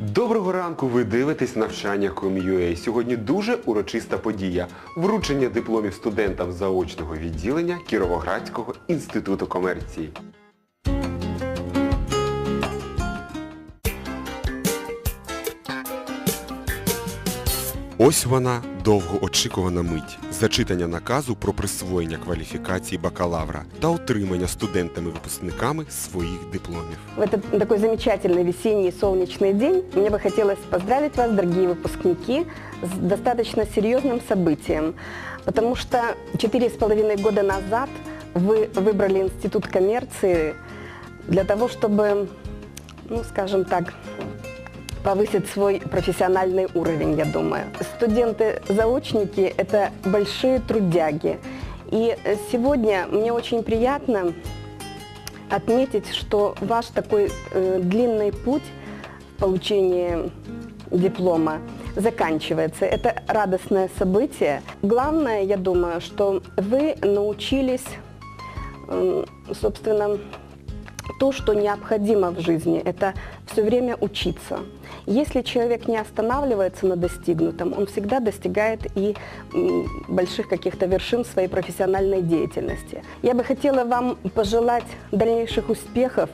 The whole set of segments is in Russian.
Доброго ранку! Ви дивитесь навчання Ком'ює. Сьогодні дуже урочиста подія. Вручення дипломів студентам заочного відділення Кіровоградського інституту комерції. Ось вона довгоочікувана мить. Зачитання наказу про присвоєння кваліфікації бакалавра та отримання студентами-випускниками своїх дипломів. В этот такой замечательный весенний солнечный день мне бы хотелось поздравить вас, дорогие выпускники, с достаточно серьезным событием, потому что четыре с половиной года назад вы выбрали Институт коммерции для того, чтобы, ну, скажем так, повысить свой профессиональный уровень, я думаю. Студенты-заочники – это большие трудяги. И э, сегодня мне очень приятно отметить, что ваш такой э, длинный путь в получении диплома заканчивается. Это радостное событие. Главное, я думаю, что вы научились, м, собственно, то, что необходимо в жизни, это все время учиться. Если человек не останавливается на достигнутом, он всегда достигает и больших каких-то вершин своей профессиональной деятельности. Я бы хотела вам пожелать дальнейших успехов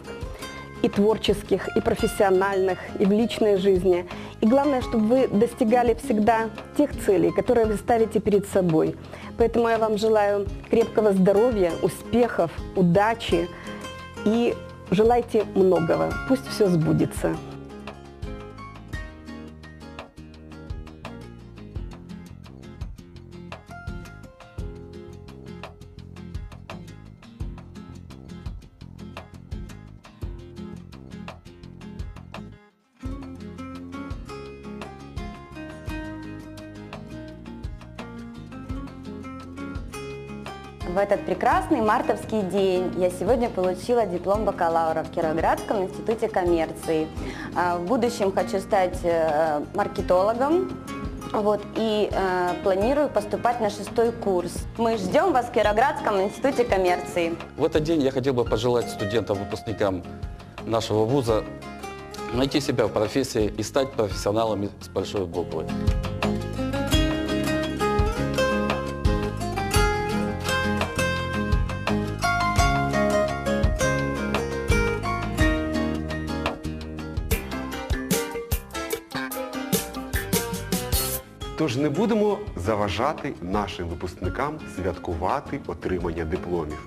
и творческих, и профессиональных, и в личной жизни. И главное, чтобы вы достигали всегда тех целей, которые вы ставите перед собой. Поэтому я вам желаю крепкого здоровья, успехов, удачи и желайте многого. Пусть все сбудется. В этот прекрасный мартовский день я сегодня получила диплом бакалавра в Кировоградском институте коммерции. А, В будущем хочу стать э, маркетологом. Вот, и э, планирую поступать на шестой курс. Мы ждем вас в Кировоградском институте коммерции. В этот день я хотел бы пожелать студентам, выпускникам нашего вуза найти себя в профессии и стать профессионалами с большой буквы. Тож не будемо заважати нашим випускникам святкувати отримання дипломів.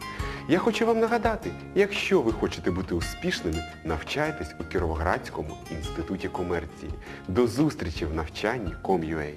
Я хочу вам нагадати, якщо ви хочете бути успішними, навчайтесь у Кіровоградському інституті комерції. До зустрічі в навчанні Com.ua.